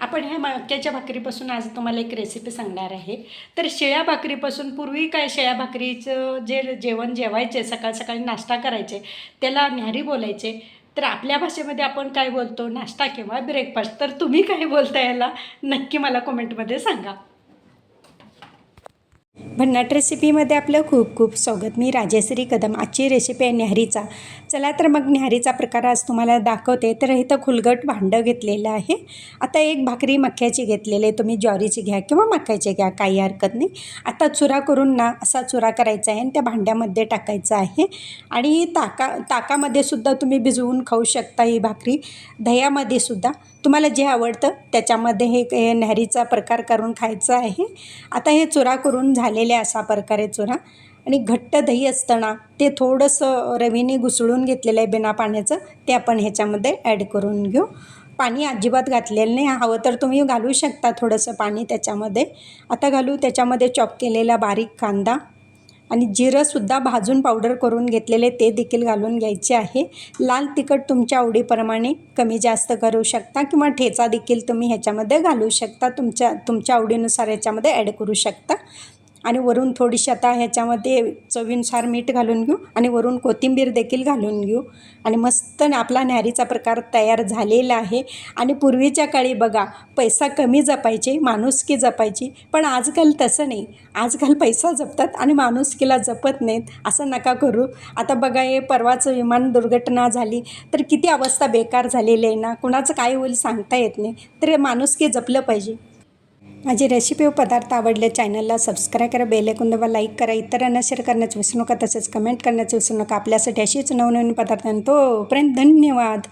आपण ह्या मक्याच्या भाकरीपासून आज तुम्हाला एक रेसिपी सांगणार आहे. तर शेळ्या भाकरीपासून पूर्वी काय शेळ्या भाकरीचं जे जेवण जेवायचे सकाळ सकाळी नाश्ता करायचे त्याला न्याहारी बोलायचे. तर आपल्या भाषेमध्ये आपण काय बोलतो? नाश्ता किंवा ब्रेकफास्ट तर तुम्ही काय बोलता याला? नक्की मला कमेंटमध्ये सांगा. भन्नाट रेसिपीमध्ये आपलं खूप खूप स्वागत. मी राजेश्री कदम आजची रेसिपी आहे न्याहारीचा. चला तर मग न्याहारीचा प्रकार आज तुम्हाला दाखवते. तर इथं खुलगट भांडं घेतलेलं आहे. आता एक भाकरी मक्याची घेतलेली आहे. तुम्ही ज्वारीची घ्या किंवा मक्याची घ्या काही हरकत नाही. आता चुरा करून ना असा चुरा करायचा आहे आणि त्या भांड्यामध्ये टाकायचा आहे. आणि ताका ताकामध्ये सुद्धा तुम्ही भिजवून खाऊ शकता ही भाकरी. दह्यामध्ये सुद्धा. तुम्हाला जे आवडतं त्याच्यामध्ये हे न्याहरीचा न्याहारीचा प्रकार करून खायचा आहे. आता हे चुरा करून झालेले असा प्रकारे चुरा आणि घट्ट दही असताना ते थोडंसं रवीने घुसळून घेतलेलं आहे बिना पाण्याचं ते आपण ह्याच्यामध्ये ॲड करून घेऊ. पाणी अजिबात घातलेलं नाही. हवं तर तुम्ही घालू शकता थोडंसं पाणी त्याच्यामध्ये. आता घालू त्याच्यामध्ये चॉप केलेला बारीक कांदा आणि जिरंसुद्धा भाजून पावडर करून घेतलेले ते देखील घालून घ्यायचे आहे. लाल तिखट तुमच्या आवडीप्रमाणे कमी जास्त करू शकता किंवा ठेचा देखील तुम्ही ह्याच्यामध्ये घालू शकता. तुमच्या तुमच्या आवडीनुसार ह्याच्यामध्ये ॲड करू शकता. आणि वरून थोडीशी आता ह्याच्यामध्ये चवीनुसार मीठ घालून घेऊ आणि वरून कोथिंबीर देखील घालून घेऊ. आणि मस्त न आपला न्यारीचा प्रकार तयार झालेला आहे. आणि पूर्वीच्या काळी बघा पैसा कमी जपायचे माणुसकी जपायची. पण आजकाल तसं नाही. आजकाल पैसा जपतात आणि माणुसकीला जपत नाहीत. असं नका करू. आता बघा हे परवाचं विमान दुर्घटना झाली तर किती अवस्था बेकार झालेली आहे ना? कुणाचं काय होईल सांगता येत नाही. तर माणुसकी जपलं पाहिजे. माझी रेसिपी व पदार्थ आवडले चॅनलला सबस्क्राईब करा बेलेकून दाबा लाईक करा इतरांना शेअर करण्याचं विसरू नका तसेच कमेंट करण्याचं विसरू नका. आपल्यासाठी अशीच नवनवीन पदार्थ तोपर्यंत धन्यवाद.